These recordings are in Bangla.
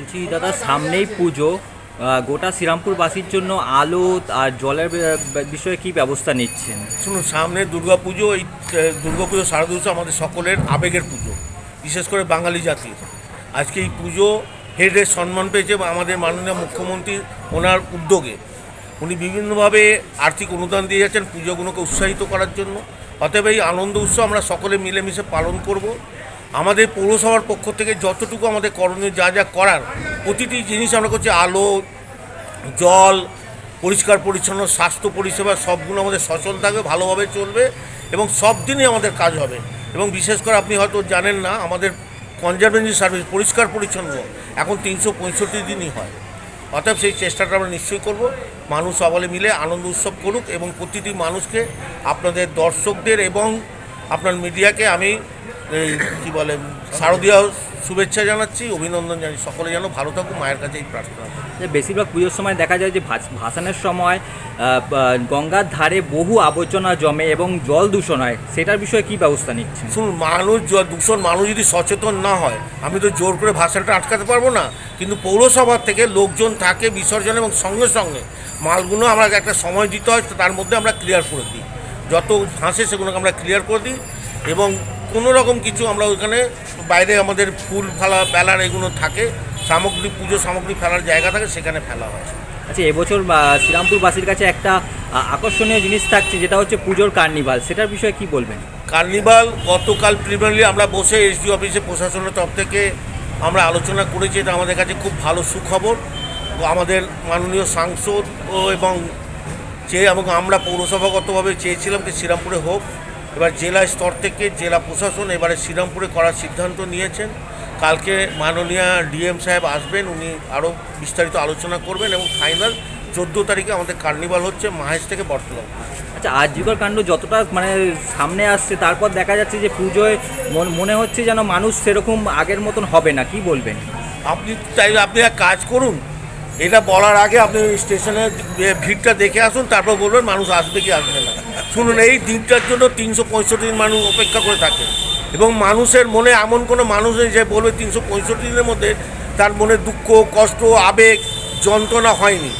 বলছি, দাদা, সামনেই পুজো। গোটা শ্রীরামপুরবাসীর জন্য আলো আর জলের বিষয়ে কি ব্যবস্থা নিচ্ছেন? শুনুন, সামনে দুর্গাপুজো এই দুর্গাপুজো শারদা উৎসব আমাদের সকলের আবেগের পুজো, বিশেষ করে বাঙালি জাতির। আজকে এই পুজো হেডের সম্মান পেয়েছে আমাদের মাননীয় মুখ্যমন্ত্রী ওনার উদ্যোগে। উনি বিভিন্নভাবে আর্থিক অনুদান দিয়ে যাচ্ছেন পুজোগুলোকে উৎসাহিত করার জন্য। অতএব এই আনন্দ উৎসব আমরা সকলে মিলেমিশে পালন করব। আমাদের পৌরসভার পক্ষ থেকে যতটুকু আমাদের করণীয় যা যা করার, প্রতিটি জিনিস আমরা করছি, আলো, জল, পরিষ্কার, পরিচ্ছন্ন, স্বাস্থ্য পরিষেবা, সবগুলো আমাদের সচল থাকবে, ভালোভাবে চলবে এবং সব দিনই আমাদের কাজ হবে। এবং বিশেষ করে আপনি হয়তো জানেন না, আমাদের কনজারভেন্সি সার্ভিস পরিষ্কার, পরিচ্ছন্ন, এখন তিনশো পঁয়ষট্টি দিনই হয়। অতএব সেই চেষ্টাটা আমরা নিশ্চয়ই করব। মানুষ সকলে মিলে আনন্দ উৎসব করুক এবং প্রতিটি মানুষকে, আপনাদের দর্শকদের এবং আপনার মিডিয়াকে আমি এই কী বলে শারদীয় শুভেচ্ছা জানাচ্ছি অভিনন্দন জানাই সকলে যেন ভালো থাকুক মায়ের কাছে এই প্রার্থনা যে বেশিরভাগ পুজোর সময় দেখা যায় যে ভাস- ভাসানের সময় গঙ্গার ধারে বহু আবর্জনা জমে এবং জল দূষণ হয় সেটার বিষয়ে কি ব্যবস্থা নিচ্ছেন? শুনুন মানুষ দূষণ মানুষ যদি সচেতন না হয় আমি তো জোর করে ভাসানটা আটকাতে পারব না কিন্তু পৌরসভার থেকে লোকজন থাকে বিসর্জন এবং সঙ্গে সঙ্গে মালগুলো আমরা একটা সময় দিতে হয় তার মধ্যে আমরা ক্লিয়ার করে দিই। যত ভাসে সেগুলোকে আমরা ক্লিয়ার করে দিই এবং কোনো রকম কিছু আমরা ওইখানে বাইরে আমাদের ফুল ফেলা বেলার এগুলো থাকে সামগ্রী পুজো সামগ্রী ফেলার জায়গা থাকে সেখানে ফেলা হয়। আচ্ছা এবছর শ্রীরামপুরবাসীর কাছে একটা আকর্ষণীয় জিনিস থাকছে যেটা হচ্ছে পুজোর কার্নিভাল। সেটার বিষয়ে কি বলবেন? কার্নিভাল গতকাল প্রিমিয়ারলি আমরা বসে এসডি অফিসে প্রশাসনের তরফ থেকে আমরা আলোচনা করেছি এটা আমাদের কাছে খুব ভালো সুখবর। আমাদের মাননীয় সাংসদ ও এবং চেয়ে এবং আমরা পৌরসভাগতভাবে চেয়েছিলাম যে শ্রীরামপুরে হোক এবার জেলা স্তর থেকে জেলা প্রশাসন এবারে শ্রীরামপুরে করার সিদ্ধান্ত নিয়েছেন। কালকে মাননীয় ডিএম সাহেব আসবেন উনি আরও বিস্তারিত আলোচনা করবেন এবং ফাইনাল চোদ্দ তারিখে আমাদের কার্নিভাল হচ্ছে মাহেশ থেকে বর্তমান আচ্ছা আর্যিকর কাণ্ড যতটা মানে সামনে আসছে তারপর দেখা যাচ্ছে যে পুজোয় মন- মনে হচ্ছে যেন মানুষ সেরকম আগের মতন হবে না কি বলবেন? আপনি চাইলে আপনি এক কাজ করুন এটা বলার আগে আপনি স্টেশনে ভিড়টা দেখে আসুন, তারপর বলবেন মানুষ আসবে কি আসবে না। শুনুন, এই দিনটার জন্য তিনশো পঁয়ষট্টি দিন মানুষ অপেক্ষা করে থাকে। এবং মানুষের মনে এমন কোনো মানুষ নেই যে বলবে তিনশো পঁয়ষট্টি দিনের মধ্যে তার মনে দুঃখ, কষ্ট, আবেগ, যন্ত্রণা হয়নি।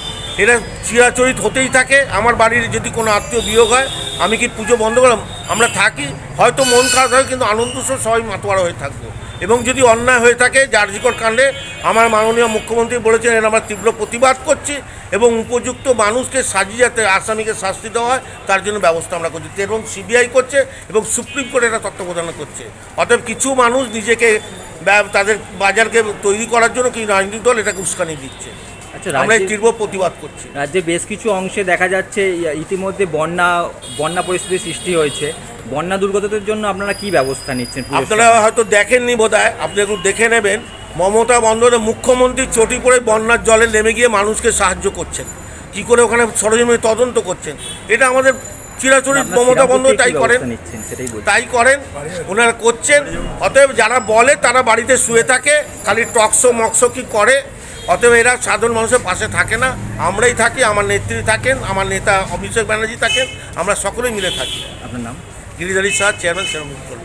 এটা চিরাচরিত হতেই থাকে। আমার বাড়ির যদি কোনো আত্মীয় বিয়োগ হয়, আমি কি পুজো বন্ধ করলাম? আমরা থাকি, হয়তো মন খারাপ হয় কিন্তু আনন্দ সবাই মাতোয়ারা হয়ে থাকব। এবং যদি অন্যায় হয়ে থাকে জার্জিকর কাণ্ডে, আমার মাননীয় মুখ্যমন্ত্রী বলেছেন এর আমরা তীব্র প্রতিবাদ করছি এবং উপযুক্ত মানুষকে সাজিয়ে যাতে আসামিকে শাস্তি দেওয়া হয়, তার জন্য ব্যবস্থা আমরা করছি। এবং সিবিআই করছে এবং সুপ্রিম কোর্ট এটা তত্ত্বাবধান করছে। অতএব কিছু মানুষ নিজেকে তাদের বাজারকে তৈরি করার জন্য কিছু রাজনৈতিক দল এটাকে উস্কানি দিচ্ছে? আমরা এই রাজ্যে তীব্র প্রতিবাদ করছি। রাজ্যে বেশ কিছু অংশে দেখা যাচ্ছে ইতিমধ্যে বন্যা বন্যা পরিস্থিতির সৃষ্টি হয়েছে। বন্যা দুর্গতদের জন্য আপনারা কি ব্যবস্থা নিচ্ছেন আপনারা হয়তো দেখেননি বোধ হয় আপনি একটু দেখে নেবেন। মমতা বন্দ্যোপাধ্যায় মুখ্যমন্ত্রী চটি পড়ে বন্যার জলে নেমে গিয়ে মানুষকে সাহায্য করছেন। কি করে ওখানে সরজমিনে তদন্ত করছেন? এটা আমাদের চিরাচরিত মমতা বন্দ্যোপাধ্যায় তাই করেন। তাই করেন ওনারা করছেন। অতএব যারা বলে তারা বাড়িতে শুয়ে থাকে খালি টকশো মকশো কি করে অতএব এরা সাধারণ মানুষের পাশে থাকে না। আমরাই থাকি আমার নেত্রী থাকেন আমার নেতা অভিষেক ব্যানার্জি থাকেন আমরা সকলেই মিলে থাকি। আপনার নাম? Giridhari sir chairman Serampore